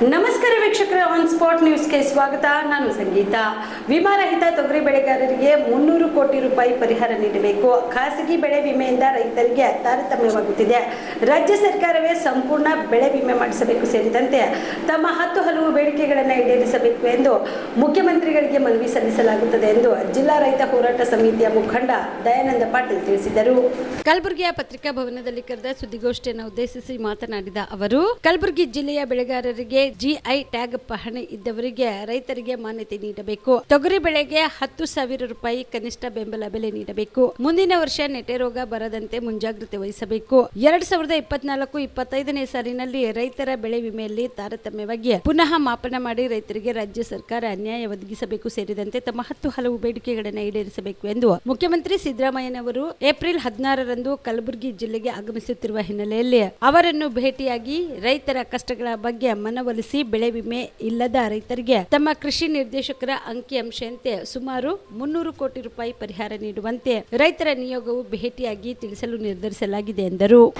नमस्कार ವೀಕ್ಷಕರೇ on spot ನ್ಯೂಸ್ಗೆ ಸ್ವಾಗತ. ನಾನು ಸಂಗೀತ. ವಿಮಾರಹಿತ ತೊಗರಿ ಬೆಳೆಗಾರರಿಗೆ ಮುನ್ನೂರು ಕೋಟಿ ರೂಪಾಯಿ ಪರಿಹಾರ ನೀಡಬೇಕು. ಖಾಸಗಿ ಬೆಳೆ ವಿಮೆಯಿಂದ ರೈತರಿಗೆ ತಾರತಮ್ಯವಾಗುತ್ತಿದೆ. ರಾಜ್ಯ ಸರ್ಕಾರವೇ ಸಂಪೂರ್ಣ ಬೆಳೆ ವಿಮೆ ಮಾಡಿಸಬೇಕು ಸೇರಿದಂತೆ ತಮ್ಮ ಹತ್ತು ಹಲವು ಬೇಡಿಕೆಗಳನ್ನು ಈಡೇರಿಸಬೇಕು ಎಂದು ಮುಖ್ಯಮಂತ್ರಿಗಳಿಗೆ ಮನವಿ ಸಲ್ಲಿಸಲಾಗುತ್ತದೆ ಎಂದು ಜಿಲ್ಲಾ ರೈತ ಹೋರಾಟ ಸಮಿತಿಯ ಮುಖಂಡ ದಯಾನಂದ ಪಾಟೀಲ್ ತಿಳಿಸಿದರು. ಕಲಬುರಗಿಯ ಪತ್ರಿಕಾ ಭವನದಲ್ಲಿ ಕರೆದ ಸುದ್ದಿಗೋಷ್ಠಿಯನ್ನು ಉದ್ದೇಶಿಸಿ ಮಾತನಾಡಿದ ಅವರು, ಕಲಬುರಗಿ ಜಿಲ್ಲೆಯ ಬೆಳೆಗಾರರಿಗೆ ಜಿಐ ಟ್ಯಾಗ್ ಪಹಣಿ ಇದ್ದವರಿಗೆ ರೈತರಿಗೆ ಮಾನ್ಯತೆ ನೀಡಬೇಕು. ತೊಗರಿ ಬೆಳೆಗೆ ಹತ್ತು ಸಾವಿರ ರೂಪಾಯಿ ಕನಿಷ್ಠ ಬೆಂಬಲ ಬೆಲೆ ನೀಡಬೇಕು. ಮುಂದಿನ ವರ್ಷ ನೆಟೆ ರೋಗ ಬರದಂತೆ ಮುಂಜಾಗ್ರತೆ ವಹಿಸಬೇಕು. ಎರಡ್ ಸಾವಿರದ ಇಪ್ಪತ್ನಾಲ್ಕು ಇಪ್ಪತ್ತೈದನೇ ಸಾಲಿನಲ್ಲಿ ರೈತರ ಬೆಳೆ ವಿಮೆಯಲ್ಲಿ ತಾರತಮ್ಯವಾಗಿ ಪುನಃ ಮಾಪನ ಮಾಡಿ ರೈತರಿಗೆ ರಾಜ್ಯ ಸರ್ಕಾರ ಅನ್ಯಾಯ ಒದಗಿಸಬೇಕು ಸೇರಿದಂತೆ ತಮ್ಮ ಹತ್ತು ಹಲವು ಬೇಡಿಕೆಗಳನ್ನು ಈಡೇರಿಸಬೇಕು ಎಂದು ಮುಖ್ಯಮಂತ್ರಿ ಸಿದ್ದರಾಮಯ್ಯನವರು ಏಪ್ರಿಲ್ ಹದಿನಾರರಂದು ಕಲಬುರಗಿ ಜಿಲ್ಲೆಗೆ ಆಗಮಿಸುತ್ತಿರುವ ಹಿನ್ನೆಲೆಯಲ್ಲಿ ಅವರನ್ನು ಭೇಟಿಯಾಗಿ ರೈತರ ಕಷ್ಟಗಳ ಬಗ್ಗೆ ಮನವೊಲಿಸಿ ಬೆಳೆ ವಿಮೆ ಇಲ್ಲದ ರೈತರಿಗೆ ತಮ್ಮ ಕೃಷಿ ನಿರ್ದೇಶಕರ ಅಂಕಿಅಂಶಂತೆ ಸುಮಾರು ಮುನ್ನೂರು ಕೋಟಿ ರೂಪಾಯಿ ಪರಿಹಾರ ನೀಡುವಂತೆ ರೈತರ ನಿಯೋಗವು ಭೇಟಿಯಾಗಿ ತಿಳಿಸಲು ನಿರ್ಧರಿಸಲಾಗಿದೆ ಎಂದರು.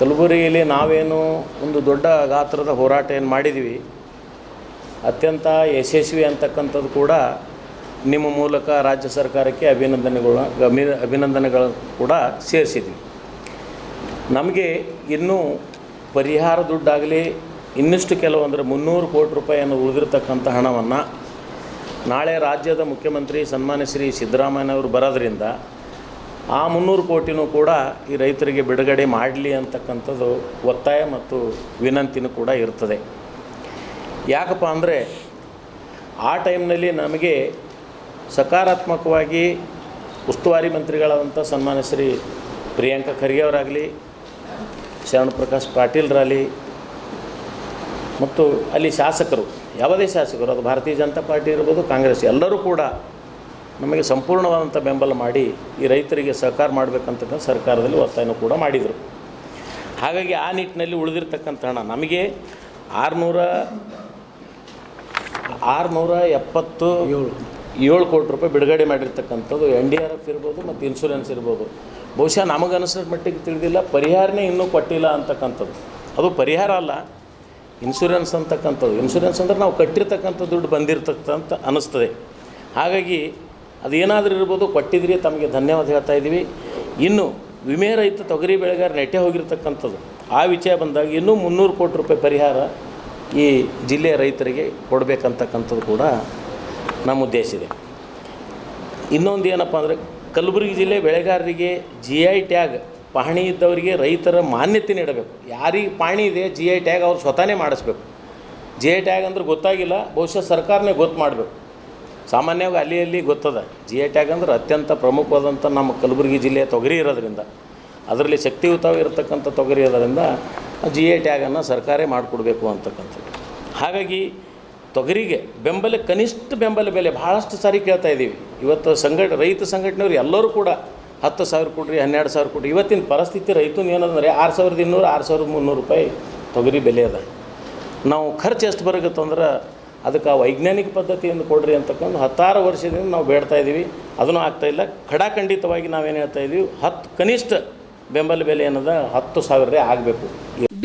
ಕಲಬುರಗಿಯಲ್ಲಿ ನಾವೇನು ಒಂದು ದೊಡ್ಡ ಗಾತ್ರದ ಹೋರಾಟ ಏನು ಮಾಡಿದ್ವಿ ಅತ್ಯಂತ ಯಶಸ್ವಿ ಅಂತಕ್ಕಂಥದ್ದು ಕೂಡ ನಿಮ್ಮ ಮೂಲಕ ರಾಜ್ಯ ಸರ್ಕಾರಕ್ಕೆ ಅಭಿನಂದನೆಗಳು, ಅಭಿ- ಅಭಿನಂದನೆಗಳು ಕೂಡ ಸೇರಿಸಿದ್ವಿ ನಮಗೆ ಇನ್ನೂ ಪರಿಹಾರ ದುಡ್ಡಾಗಲಿ ಇನ್ನಿಷ್ಟು ಕೆಲವು ಅಂದರೆ ಮುನ್ನೂರು ಕೋಟಿ ರೂಪಾಯಿಯನ್ನು ಉಳಿದಿರ್ತಕ್ಕಂಥ ಹಣವನ್ನು ನಾಳೆ ರಾಜ್ಯದ ಮುಖ್ಯಮಂತ್ರಿ ಸನ್ಮಾನ್ಯ ಶ್ರೀ ಸಿದ್ದರಾಮಯ್ಯನವರು ಬರೋದ್ರಿಂದ ಆ ಮುನ್ನೂರು ಕೋಟಿನೂ ಕೂಡ ಈ ರೈತರಿಗೆ ಬಿಡುಗಡೆ ಮಾಡಲಿ ಅಂತಕ್ಕಂಥದ್ದು ಒತ್ತಾಯ ಮತ್ತು ವಿನಂತಿನೂ ಕೂಡ ಇರ್ತದೆ. ಯಾಕಪ್ಪ ಅಂದರೆ ಆ ಟೈಮ್ನಲ್ಲಿ ನಮಗೆ ಸಕಾರಾತ್ಮಕವಾಗಿ ಉಸ್ತುವಾರಿ ಮಂತ್ರಿಗಳಾದಂಥ ಸನ್ಮಾನ್ಯ ಶ್ರೀ ಪ್ರಿಯಾಂಕ ಖರ್ಗೆ ಅವರಾಗಲಿ, ಶರಣ್ ಪ್ರಕಾಶ್ ಪಾಟೀಲ್ರಾಗಲಿ ಮತ್ತು ಅಲ್ಲಿ ಶಾಸಕರು, ಯಾವುದೇ ಶಾಸಕರು, ಅದು ಭಾರತೀಯ ಜನತಾ ಪಾರ್ಟಿ ಇರ್ಬೋದು, ಕಾಂಗ್ರೆಸ್, ಎಲ್ಲರೂ ಕೂಡ ನಮಗೆ ಸಂಪೂರ್ಣವಾದಂಥ ಬೆಂಬಲ ಮಾಡಿ ಈ ರೈತರಿಗೆ ಸಹಕಾರ ಮಾಡಬೇಕಂತಕ್ಕಂಥ ಸರ್ಕಾರದಲ್ಲಿ ಒತ್ತಾಯನೂ ಕೂಡ ಮಾಡಿದರು. ಹಾಗಾಗಿ ಆ ನಿಟ್ಟಿನಲ್ಲಿ ಉಳಿದಿರ್ತಕ್ಕಂಥ ಹಣ ನಮಗೆ ಆರುನೂರ ಆರುನೂರ ಎಪ್ಪತ್ತು ಏಳು ಏಳು ಕೋಟಿ ರೂಪಾಯಿ ಬಿಡುಗಡೆ ಮಾಡಿರ್ತಕ್ಕಂಥದ್ದು ಎನ್ ಡಿ ಆರ್ ಎಫ್ ಇರ್ಬೋದು ಮತ್ತು ಇನ್ಶೂರೆನ್ಸ್ ಇರ್ಬೋದು. ಬಹುಶಃ ನಮಗನಿಸಿದ ಮಟ್ಟಿಗೆ ತಿಳಿದಿಲ್ಲ, ಪರಿಹಾರನೇ ಇನ್ನೂ ಕೊಟ್ಟಿಲ್ಲ ಅಂತಕ್ಕಂಥದ್ದು. ಅದು ಪರಿಹಾರ ಅಲ್ಲ ಇನ್ಶೂರೆನ್ಸ್ ಅಂತಕ್ಕಂಥದ್ದು. ಇನ್ಶೂರೆನ್ಸ್ ಅಂದರೆ ನಾವು ಕಟ್ಟಿರ್ತಕ್ಕಂಥ ದುಡ್ಡು ಬಂದಿರ್ತಕ್ಕಂಥ ಅನ್ನಿಸ್ತದೆ. ಹಾಗಾಗಿ ಅದೇನಾದರೂ ಇರ್ಬೋದು, ಕೊಟ್ಟಿದ್ರಿ, ತಮಗೆ ಧನ್ಯವಾದ ಹೇಳ್ತಾ ಇದ್ದೀವಿ. ಇನ್ನು ವಿಮೆ ರೈತ ತೊಗರಿ ಬೆಳೆಗಾರ ನೆಟ್ಟೆ ಹೋಗಿರ್ತಕ್ಕಂಥದ್ದು. ಆ ವಿಷಯ ಬಂದಾಗ ಇನ್ನೂ ಮುನ್ನೂರು ಕೋಟಿ ರೂಪಾಯಿ ಪರಿಹಾರ ಈ ಜಿಲ್ಲೆಯ ರೈತರಿಗೆ ಕೊಡಬೇಕಂತಕ್ಕಂಥದ್ದು ಕೂಡ ನಮ್ಮ ಉದ್ದೇಶ ಇದೆ. ಇನ್ನೊಂದು ಏನಪ್ಪ ಅಂದರೆ ಕಲಬುರಗಿ ಜಿಲ್ಲೆ ಬೆಳೆಗಾರರಿಗೆ ಜಿ ಐ ಟ್ಯಾಗ್ ಪಹಣಿ ಇದ್ದವರಿಗೆ ರೈತರ ಮಾನ್ಯತೆ ನೀಡಬೇಕು. ಯಾರಿಗೆ ಪಹಣಿ ಇದೆ ಜಿ ಐ ಟ್ಯಾಗ್ ಅವ್ರು ಸ್ವತಃನೇ ಮಾಡಿಸ್ಬೇಕು. ಜಿ ಐ ಟ್ಯಾಗ್ ಅಂದ್ರೆ ಗೊತ್ತಾಗಿಲ್ಲ, ಬಹುಶಃ ಸರ್ಕಾರನೇ ಗೊತ್ತು ಮಾಡಬೇಕು. ಸಾಮಾನ್ಯವಾಗಿ ಅಲ್ಲಿ ಅಲ್ಲಿ ಗೊತ್ತದ. ಜಿ ಐ ಟ್ಯಾಗ್ ಅಂದ್ರೆ ಅತ್ಯಂತ ಪ್ರಮುಖವಾದಂಥ ನಮ್ಮ ಕಲಬುರಗಿ ಜಿಲ್ಲೆಯ ತೊಗರಿ ಇರೋದ್ರಿಂದ. ಅದರಲ್ಲಿ ಶಕ್ತಿಯುತವಾಗಿರ್ತಕ್ಕಂಥ ತೊಗರಿ ಇರೋದ್ರಿಂದ ಜಿ ಐ ಟ್ಯಾಗನ್ನು ಸರ್ಕಾರೇ ಮಾಡಿಕೊಡ್ಬೇಕು ಅಂತಕ್ಕಂಥದ್ದು. ಹಾಗಾಗಿ ತೊಗರಿಗೆ ಬೆಂಬಲ, ಕನಿಷ್ಠ ಬೆಂಬಲ ಬೆಲೆ ಭಾಳಷ್ಟು ಸಾರಿ ಕೇಳ್ತಾ ಇದ್ದೀವಿ. ಇವತ್ತು ಸಂಘಟ, ರೈತ ಸಂಘಟನೆಯವರು ಎಲ್ಲರೂ ಕೂಡ ಹತ್ತು ಸಾವಿರ ಕೊಡ್ರಿ, ಹನ್ನೆರಡು ಸಾವಿರ ಕೊಡ್ರಿ. ಇವತ್ತಿನ ಪರಿಸ್ಥಿತಿ ರೈತನ ಏನಂದರೆ ಆರು ಸಾವಿರದ ಇನ್ನೂರು, ಆರು ಸಾವಿರದ ಮುನ್ನೂರು ರೂಪಾಯಿ ತೊಗರಿ ಬೆಲೆ ಅದ. ನಾವು ಖರ್ಚು ಎಷ್ಟು ಬರಗತ್ತೆ ಅಂದ್ರೆ ಅದಕ್ಕೆ ವೈಜ್ಞಾನಿಕ ಪದ್ಧತಿಯಿಂದ ಕೊಡ್ರಿ ಅಂತಕ್ಕಂಥ ಹತ್ತಾರು ವರ್ಷದಿಂದ ನಾವು ಬೇಡ್ತಾ ಇದ್ದೀವಿ ಅದನ್ನು ಆಗ್ತಾಯಿಲ್ಲ ಖಡಾಖಂಡಿತವಾಗಿ ನಾವೇನು ಹೇಳ್ತಾ ಇದ್ದೀವಿ ಹತ್ತು ಕನಿಷ್ಠ ಬೆಂಬಲ ಬೆಲೆ ಏನದ ಹತ್ತು ಸಾವಿರ ಆಗಬೇಕು.